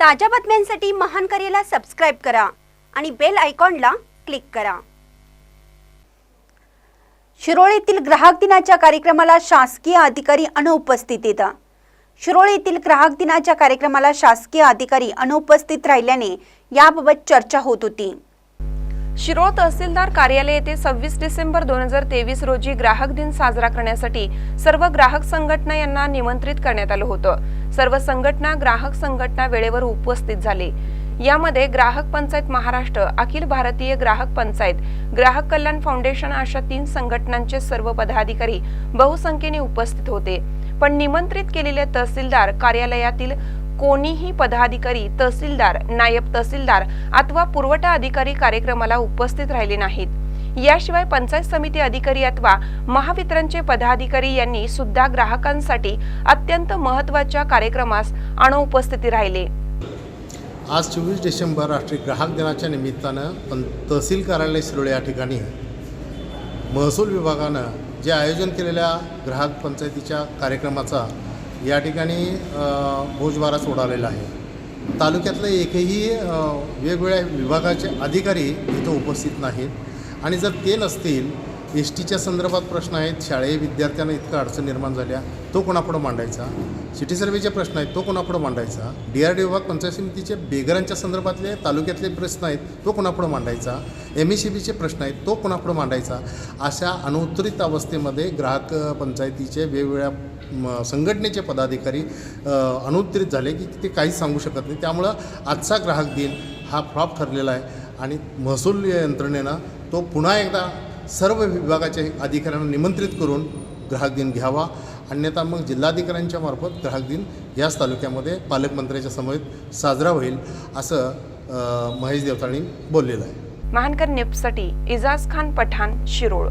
ताज्या बातम्यांसाठी महान करेला सबस्क्राईब करा आणि बेल आयकॉनला क्लिक करा. शिरोळीतील ग्राहक दिनाच्या कार्यक्रमाला शासकीय अधिकारी अनुपस्थितीत. शिरोळ येथील ग्राहक दिनाच्या कार्यक्रमाला शासकीय अधिकारी अनुपस्थित राहिल्याने याबाबत चर्चा होत होती. शिरोळ तहसीलदार कार्यालय येथे सव्वीस डिसेंबर दोन हजार तेवीस रोजी ग्राहक दिन साजरा करण्यासाठी सर्व ग्राहक संघटना यांना निमंत्रित करण्यात आलं होतं. सर्व संघटना ग्राहक संघटना वेळेवर उपस्थित झाले. यामध्ये ग्राहक पंचायत महाराष्ट्र अखिल भारतीय ग्राहक पंचायत ग्राहक कल्याण फाउंडेशन अशा तीन संघटनांचे सर्व पदाधिकारी बहुसंख्येने उपस्थित होते. पण निमंत्रित केलेले तहसीलदार कार्यालयातील कोणीही पदाधिकारी तहसीलदार नायब तहसीलदार अथवा पुरवठा अधिकारी कार्यक्रमाला उपस्थित राहिले नाहीत. याशिवाय पंचायत समिती अधिकारी अथवा महावितरणचे पदाधिकारी यांनी सुद्धा ग्राहकांसाठी अत्यंत महत्त्वाच्या कार्यक्रमास अनुपस्थिती राहिले. आज चोवीस डिसेंबर राष्ट्रीय ग्राहक दिनाच्या निमित्तानं पण तहसील कार्यालय शिरोळे या ठिकाणी महसूल विभागानं जे आयोजन केलेल्या ग्राहक पंचायतीच्या कार्यक्रमाचा या ठिकाणी अ, सोडालेला आहे. तालुक्यातले एकही वेगवेगळ्या विभागाचे अधिकारी इथं उपस्थित नाहीत. आणि जर ते नसतील एस टीच्या संदर्भात प्रश्न आहेत. शाळेय विद्यार्थ्यांना इतकं अडचण निर्माण झाल्या. तो कोणापुढं मांडायचा? सिटी सर्वेचे प्रश्न आहेत. तो कोणापुढं मांडायचा? डी आर डी विभाग पंचायत समितीचे बेघरांच्या संदर्भातले तालुक्यातले प्रश्न आहेत. तो कोणापुढं मांडायचा? एम एस सी बीचे प्रश्न आहेत. तो कोणापुढं मांडायचा? अशा अनुत्तरित अवस्थेमध्ये ग्राहक पंचायतीचे वेगवेगळ्या म, संघटनेचे पदाधिकारी अनुत्तरित झाले की ते काहीच सांगू शकत नाही. त्यामुळं आजचा ग्राहक दिन हा फ्लॉप ठरलेला आहे. आणि महसूल यंत्रणेनं तो पुन्हा एकदा सर्व विभागाच्या अधिकाऱ्यांना निमंत्रित करून ग्राहक दिन घ्यावा. अन्यथा मग जिल्हाधिकाऱ्यांच्या मार्फत ग्राहक दिन याच तालुक्यामध्ये पालकमंत्र्याच्या समवेत साजरा होईल असं महेश देवताणी बोललेलं आहे. महानकर निप्ससाठी इजाज खान पठाण शिरोळ.